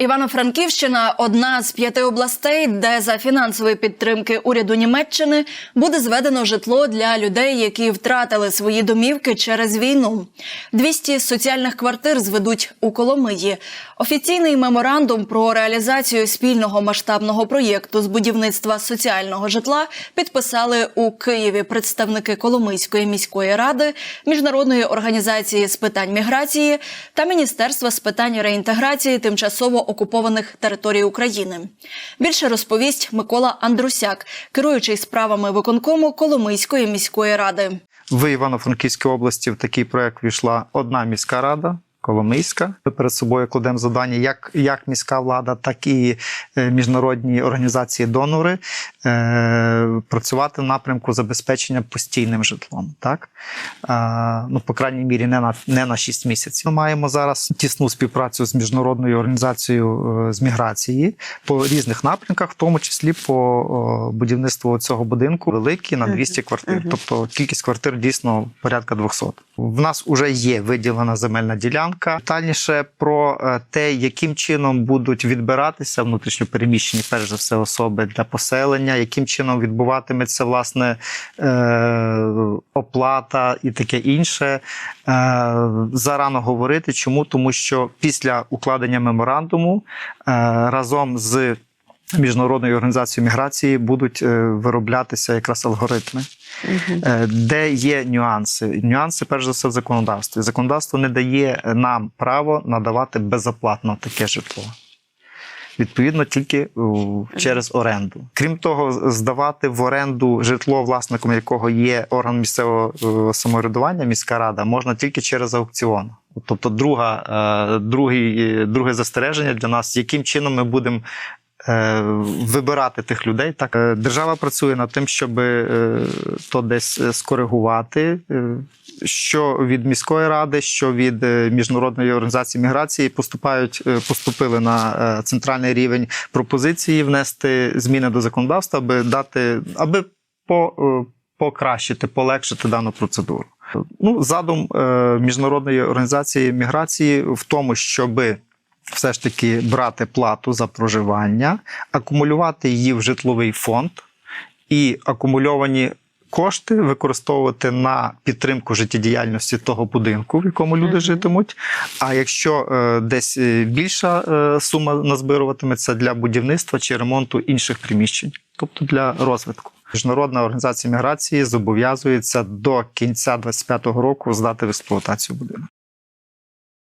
Івано-Франківщина одна з п'яти областей, де за фінансової підтримки уряду Німеччини буде зведено житло для людей, які втратили свої домівки через війну. 200 соціальних квартир зведуть у Коломиї. Офіційний меморандум про реалізацію спільного масштабного проєкту з будівництва соціального житла підписали у Києві представники Коломийської міської ради, міжнародної організації з питань міграції та Міністерства з питань реінтеграції тимчасово окупованих територій України. Більше розповість Микола Андрусяк, керуючий справами виконкому Коломийської міської ради. В Івано-Франківській області в такий проект війшла одна міська рада. Коломийська Ми перед собою кладемо завдання як, як міська влада, так і е, міжнародні організації-донори е, працювати в напрямку забезпечення постійним житлом. Так? Е, ну, по крайній мірі, не на, не на 6 місяців. Ми маємо зараз тісну співпрацю з міжнародною організацією е, з міграції по різних напрямках, в тому числі по будівництву цього будинку великий на 200 квартир. Тобто кількість квартир дійсно порядка 200. В нас вже є виділена земельна ділянка. Детальніше про е, те, яким чином будуть відбиратися внутрішньопереміщені, перш за все, особи для поселення, яким чином відбуватиметься власне е, оплата і таке інше. Е, зарано говорити. Чому? Тому що після укладення меморандуму е, разом з Міжнародною організацією міграції будуть е, вироблятися якраз алгоритми, Е, де є нюанси. Нюанси, перш за все, в законодавстві. Законодавство не дає нам право надавати безоплатно таке житло. Відповідно, тільки через оренду. Крім того, здавати в оренду житло, власником якого є орган місцевого е, самоврядування, міська рада, можна тільки через аукціон. Тобто, друга, е, другий, е, друге застереження для нас, яким чином ми будемо е, вибирати тих людей. Так Е, держава працює над тим, щоб е, то десь е, скоригувати. е, Що від міської ради, що від е, міжнародної організації міграції поступають, е, поступили на е, центральний рівень пропозиції внести зміни до законодавства, аби дати, аби по, е, покращити, полегшити дану процедуру. Ну, задум е, міжнародної організації міграції в тому, щоби все ж таки брати плату за проживання, акумулювати її в житловий фонд і акумульовані кошти використовувати на підтримку життєдіяльності того будинку, в якому люди житимуть. А якщо е, десь е, більша е, сума назбируватиметься для будівництва чи ремонту інших приміщень, тобто для розвитку. Міжнародна організація міграції зобов'язується до кінця 2025 року здати в експлуатацію будинок.